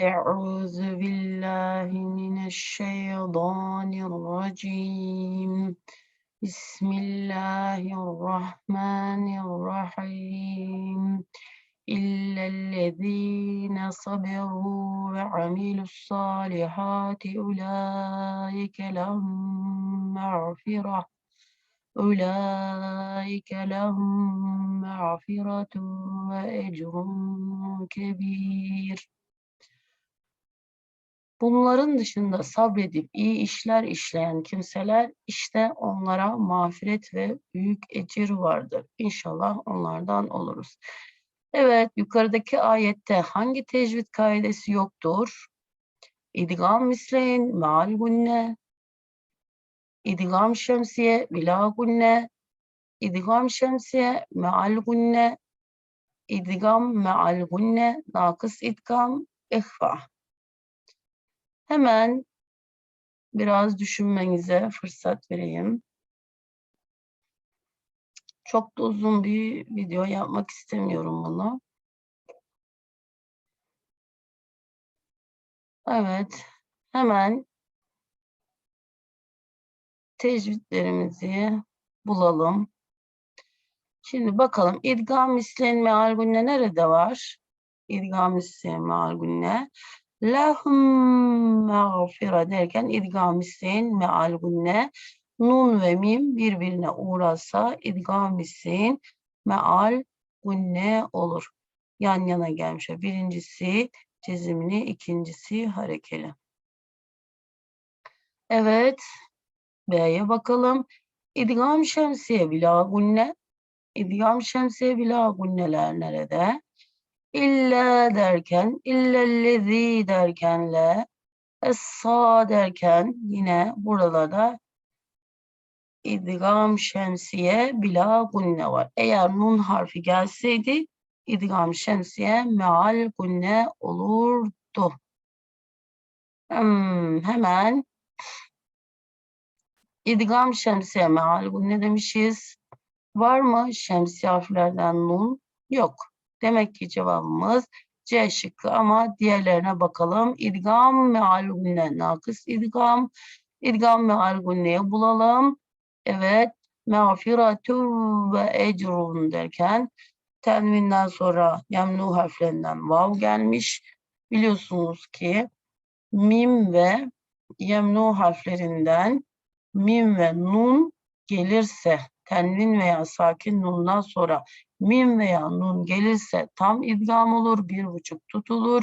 أعوذ بالله من الشيطان الرجيم. بسم الله الرحمن الرحيم. إلا الذين صبروا وعملوا الصالحات أولئك لهم مغفرة أولئك لهم مغفرة وأجر كبير. Bunların dışında sabredip iyi işler işleyen kimseler işte onlara mağfiret ve büyük ecir vardır. İnşallah onlardan oluruz. Evet, yukarıdaki ayette hangi tecvid kaidesi yoktur? İdgam misleyin, meal gunne, idgam şemsiye, bila gunne, idgam şemsiye, meal gunne, idgam meal gunne, nakıs idgam, ihfa. Hemen biraz düşünmenize fırsat vereyim. Çok da uzun bir video yapmak istemiyorum bunu. Evet, hemen tecvidlerimizi bulalım. Şimdi bakalım idgam mislen meal gunne nerede var? İdgam mislen meal gunne. Lahum mağfira derken idgam mislen meal gunne. Nun ve mim birbirine uğrasa idgam mislen meal gunne olur. Yan yana gelmiş. Birincisi cezimli, ikincisi harekeli. Evet. B'ye bakalım. İdgam şemsiye bila gunne. İdgam şemsiye bila gunneler nerede? İlla derken, illellezi derken le, es-sa derken yine buralarda idgam şemsiye bila gunne var. Eğer nun harfi gelseydi idgam şemsiye meal gunne olurdu. Hmm, hemen idgam şemsiye meal gunne demişiz. Var mı şemsiye harflerden nun? Yok. Demek ki cevabımız C şıkkı ama diğerlerine bakalım. İdgam meal gunne nakıs idgam. İdgam meal gunneyi bulalım. Evet. Mağfiratü ve ecrun derken tenvinden sonra yemnu harflerinden vav gelmiş. Biliyorsunuz ki mim ve yemnu harflerinden mim ve nun gelirse tenvin veya sakin nundan sonra mim veya nun gelirse tam idgam olur, bir buçuk tutulur.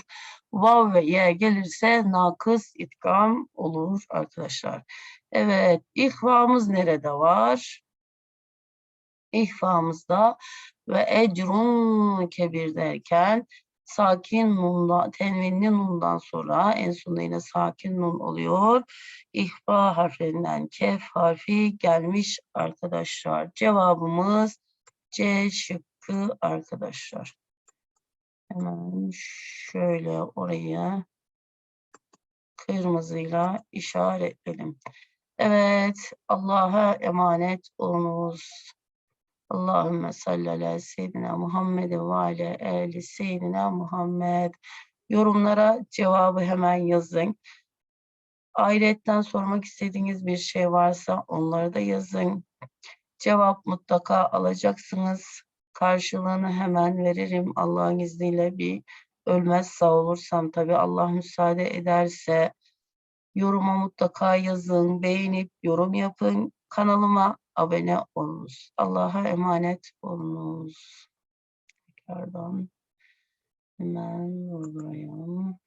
Vav ve ye gelirse nakıs idgam olur arkadaşlar. Evet, ihvamız nerede var? İhvamızda ve ecrun kebir derken sakin nundan, tenvinli nundan sonra en sonunda yine sakin nun oluyor. İhva harfinden kef harfi gelmiş arkadaşlar. Cevabımız C şıkkı arkadaşlar. Hemen şöyle orayı kırmızıyla işaretledim. Evet, Allah'a emanet olunuz. Allahümme salli ala seyyidina Muhammed ve ala ali seyyidina Muhammed. Yorumlara cevabı hemen yazın. Ahiretten sormak istediğiniz bir şey varsa onları da yazın. Cevap mutlaka alacaksınız. Karşılığını hemen veririm Allah'ın izniyle bir ölmez sağ olursam tabii Allah müsaade ederse yoruma mutlaka yazın, beğenip yorum yapın. Kanalıma abone olunuz. Allah'a emanet olunuz. Tekrardan hemen vurgulayalım.